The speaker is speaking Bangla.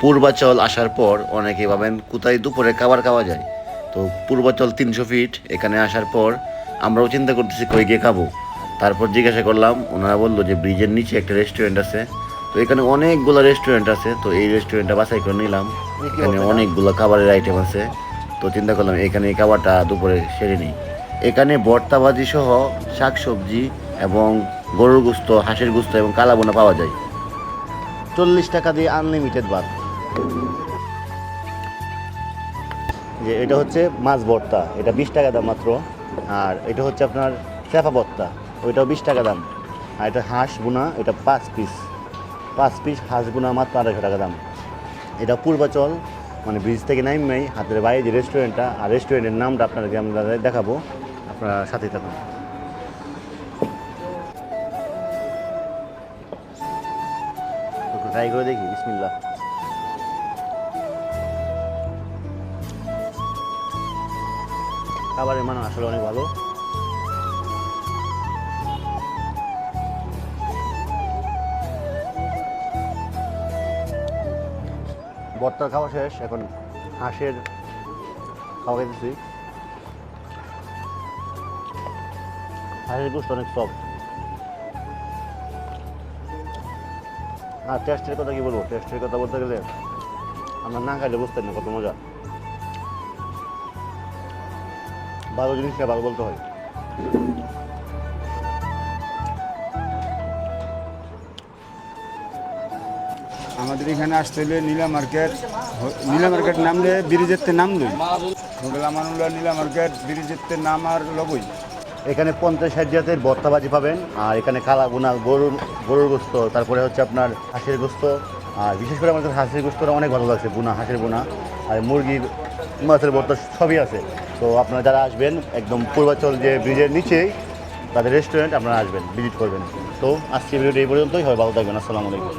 পূর্বাচল আসার পর অনেকে ভাবেন কোথায় দুপুরে খাবার খাওয়া যায়? তো পূর্বাচল তিনশো ফিট এখানে আসার পর আমরাও চিন্তা করতেছি কই গিয়ে খাব। তারপর জিজ্ঞাসা করলাম ওনারা বলল যে ব্রিজের নিচে একটা রেস্টুরেন্ট আছে। তো এখানে অনেকগুলো রেস্টুরেন্ট আছে তো এই রেস্টুরেন্টটা বাছাই করে নিলাম। এখানে অনেকগুলো খাবারের আইটেম আছে। তো চিন্তা করলাম এখানে এই খাবারটা দুপুরে সেরে নিই। এখানে ভর্তাবাজি সহ শাকসবজি এবং গরুর গুস্ত হাঁসের গুস্ত এবং কালাবোনা পাওয়া যায়। চল্লিশ টাকা দিয়ে আনলিমিটেড ভাত। যে এটা হচ্ছে মাছ ভর্তা, এটা বিশ টাকা দাম মাত্র। আর এটা হচ্ছে আপনার চেপা ভর্তা, ওইটাও বিশ টাকা দাম। আর এটা হাঁস বোনা এটা পাঁচ পিস। পাঁচ পিস হাঁস বোনা মাত্র আড়াইশো টাকা দাম। এটা পূর্বাচল মানে ব্রিজ থেকে নামবেই হাতের বাইরে যে রেস্টুরেন্টটা, আর রেস্টুরেন্টের নামটা আপনাদেরকে আমরা দেখাবো। আপনারা সাথে থাকুন। ট্রাই করে দেখি বিসমিল্লা খাবারের মান আসলে অনেক ভালো। বর্তার খাওয়া শেষ, এখন হাঁসের খাওয়া খেতেছি। হাঁসের গোষ্ঠ অনেক সফট আর টেস্টের কথা কি বলব? টেস্টের কথা বলতে গেলে আমরা না খাইলে বুঝতে না কত মজা। ভালো জিনিসটা ভালো বলতে হয়। আমাদের এখানে আসতে হলে নীলা মার্কেট নীলা মার্কেট নামলে ব্রিজের নাম লই হোটেল আমানুল্লাহ নীলা মার্কেট ব্রিজের নাম আর লগই এখানে পঞ্চাশ ষাট জাতের ভর্তাবাজি পাবেন আর এখানে কালা গুনা গরুর গরুর গোস্ত তারপরে হচ্ছে আপনার হাঁসের গোস্ত আর বিশেষ করে আমাদের হাঁসের গোস্তটা অনেক ভালো লাগছে বুনা হাঁসের বুনা আর মুরগির মাছের ভর্তা সবই আছে। তো আপনারা যারা আসবেন, একদম পূর্বাচল যে ব্রিজের নিচেই, তাদের রেস্টুরেন্ট আপনারা আসবেন ভিজিট করবেন। তো আজকে ভিডিওটি এই পর্যন্তই হয় ভালো থাকবেন, আসসালামু আলাইকুম।